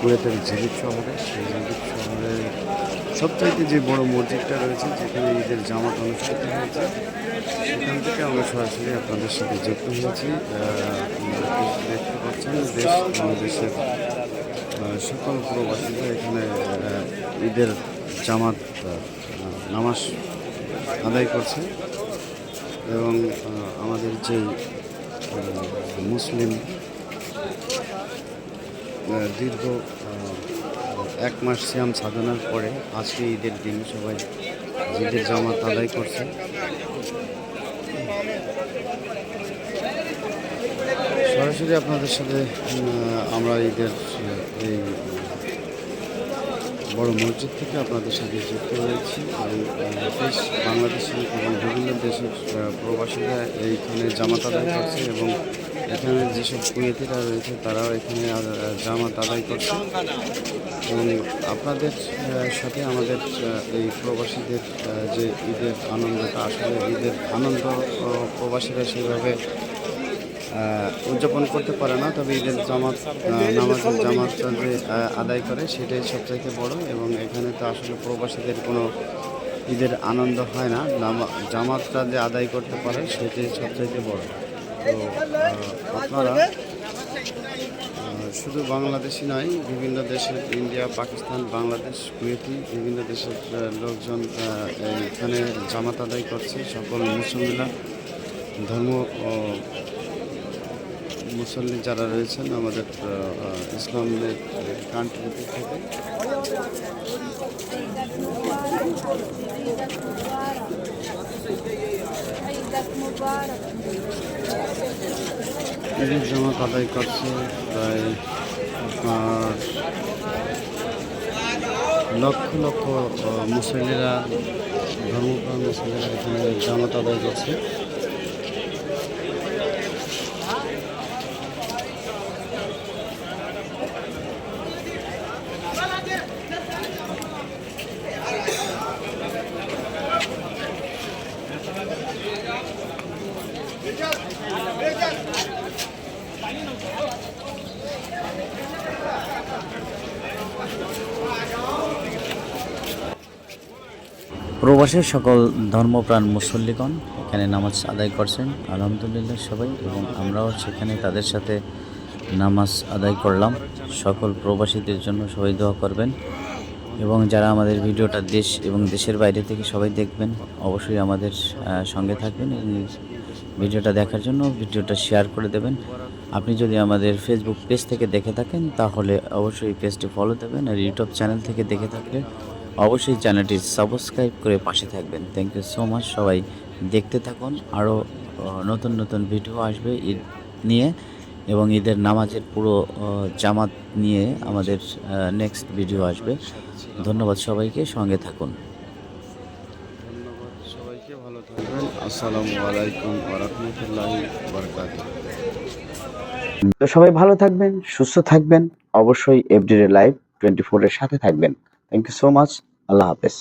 কুয়েতের ঝিলিপ শহরে। সেই ঝিলিপ শহরে সবচাইতে যে বড় মসজিদটা রয়েছে, যেখানে ঈদের জামাত অনুষ্ঠিত হয়েছে, সেখান থেকে আমরা সরাসরি আপনাদের সাথে যুক্ত হয়েছি। দেখতে পাচ্ছেন, দেশ বাংলাদেশের সকল প্রবাসীরা এখানে ঈদের জামাত নামাজ আদায় করছে এবং আমাদের যে মুসলিম দীর্ঘ এক মাস সিয়াম সাধনার পরে আজকে ঈদের দিন সবাই ঈদের জামাত আদায় করছে। সরাসরি আপনাদের সাথে আমরা ঈদের এই, বড় মসজিদ থেকে আপনাদের সাথে যুক্ত হয়েছি দেশ বাংলাদেশি এবং বিভিন্ন দেশের প্রবাসীরা এইখানে জামাত আদায় করছে এবং এখানে যেসব কুয়েতিরা রয়েছে, তারাও এখানে জামাত আদায় করছে। এবং আপনাদের সাথে আমাদের এই প্রবাসীদের যে ঈদের আনন্দটা, আসলে ঈদের আনন্দ প্রবাসীরা সেভাবে উদযাপন করতে পারে না। তবে ঈদের জামাত নামাজের জামাতটা যে আদায় করে, সেটাই সবচাইতে বড়। এবং এখানে তো আসলে প্রবাসীদের কোনো ঈদের আনন্দ হয় না। জামাতটা যে আদায় করতে পারে, সেটাই সবচাইতে বড়। আপনারা শুধু বাংলাদেশি নয়, বিভিন্ন দেশের ইন্ডিয়া, পাকিস্তান, বাংলাদেশ, কুয়েতি, বিভিন্ন দেশের লোকজন এখানে জামাত আদায় করছে। সকল মুসলিমরা ধর্ম মুসল্লি যারা রয়েছেন আমাদের ইসলামের কান্ট্রি থেকে। ঈদের জামাত আদায় করছে প্রায় আপনার লক্ষ লক্ষ মুসলিরা ধর্মপ্রাণ মুসলিরা এখানে জামাত আদায় করছে প্রবাসের সকল ধর্মপ্রাণ মুসল্লিগণ এখানে নামাজ আদায় করছেন। আলহামদুলিল্লাহ সবাই, এবং আমরাও সেখানে তাদের সাথে নামাজ আদায় করলাম। সকল প্রবাসীদের জন্য সবাই দোয়া করবেন, এবং যারা আমাদের ভিডিওটা দেশ এবং দেশের বাইরে থেকে সবাই দেখবেন, অবশ্যই আমাদের সঙ্গে থাকবেন। ভিডিওটা দেখার জন্য ভিডিওটা শেয়ার করে দেবেন। আপনি যদি আমাদের ফেসবুক পেজ থেকে দেখে থাকেন, তাহলে অবশ্যই পেজটি ফলো দেবেন আর ইউটিউব চ্যানেল থেকে দেখে থাকলে অবশ্যই চ্যানেলটি সাবস্ক্রাইব করে পাশে থাকবেন। থ্যাংক ইউ সো মাচ সবাই দেখতে থাকুন। আরও নতুন নতুন ভিডিও আসবে ঈদ নিয়ে এবং ঈদের নামাজের পুরো জামাত নিয়ে আমাদের নেক্সট ভিডিও আসবে। ধন্যবাদ সবাইকে। সঙ্গে থাকুন। সবাইকে ভালো থাকবেন। আসসালামু আলাইকুম তো সবাই ভালো থাকবেন সুস্থ থাকবেন অবশ্যই এফডিডে লাইভ টোয়েন্টি ফোরের সাথে থাকবেন। থ্যাংক ইউ সো মাচ আল্লাহ হাফেজ।